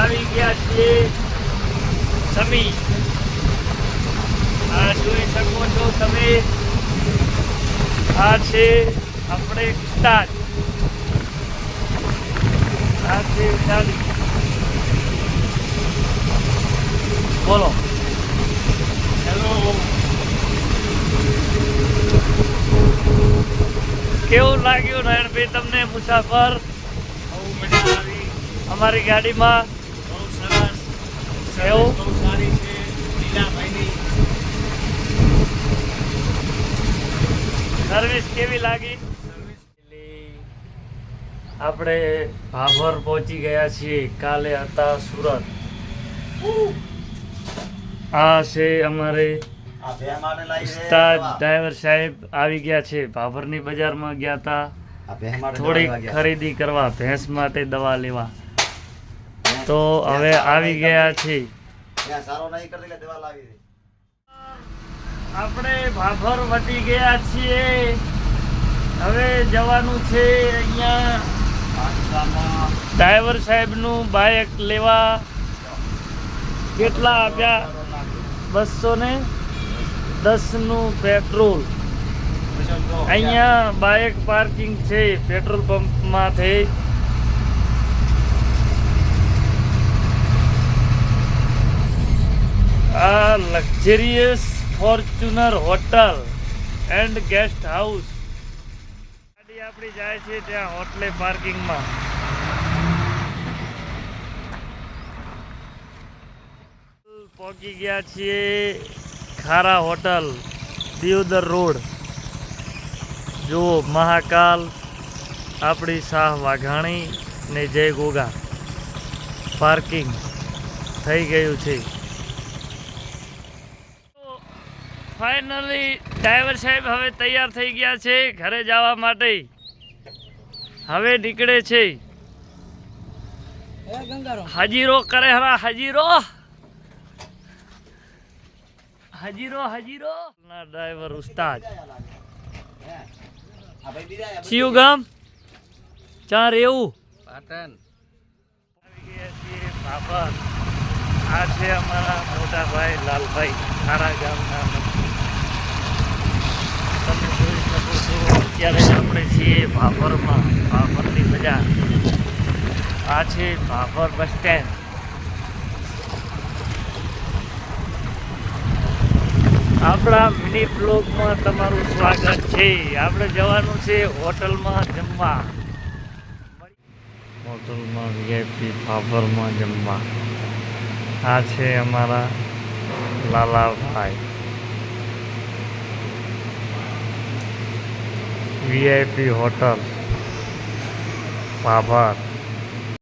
આવી ગયા છીએ સમી. આ જોઈ શકો છો તમે. આ છે આપણે વિસ્તાર. આ છે વિસ્તાર. બોલો. હેલો કેવું લાગ્યું નારાયણભાઈ તમને મુસાફર? અમારી ગાડીમાં સારી છે સર્વિસ કેવી લાગી? આપણે ભાભર પહોંચી ગયા છીએ કાલે હતા સુરત. આ છે અમારે ઉસ્તાદ ડ્રાઈવર સાહેબ આવી ગયા છે. ભાભરની બજારમાં ગયા હતા થોડીક. ખરીદી કરવા ભેંસ માટે દવા લેવા. તો હવે આવી ગયા છે આપણે ભાભર વટી ગયા છીએ. હવે જવાનું છે અહીંયા. ડ્રાઈવર સાહેબનું બાઇક લેવા. કેટલા આપ્યા? બસો ને દસનું પેટ્રોલ. અહીંયા બાઇક પાર્કિંગ છે પેટ્રોલ પંપમાંથી આ luxurious Fortuner hotel and guest house ગાડી આપણી જાય છે ત્યાં હોટલે પાર્કિંગમાં. પહોંચી ગયા છીએ ખારા હોટલ, દિયોદર રોડ. જુઓ મહાકાલ, આપણી શાહ વાઘાણી ને જય ગોગા. પાર્કિંગ થઈ ગયું છે. ફાઇનલી ડ્રાઈવર સાહેબ હવે તૈયાર થઈ ગયા છે ઘરે જવા માટે. હવે નીકળે છે. હાજીરો કરે હરા હાજીરો. હાજીરો હાજીરો. ના ડ્રાઈવર ઉસ્તાદ. ચિયું ગામ? ચાર એવું. પાટણ. આ છે અમારા મોટા ભાઈ લાલભાઈ સારા ગામના તમે જોઈ શકો છો અત્યારે આપણે છીએ ભાભરમાં, ભાભરની બજાર. આ છે ભાભર બસ સ્ટેન્ડ. આપણા મિની બ્લોગમાં તમારું સ્વાગત છે. આપણે જવાનું છે હોટલમાં જમવા. હોટલમાં વીઆઈપી ફાફરમાં જમવા. આ છે અમારા લાલાભાઈ. VIP hotel. ફાફર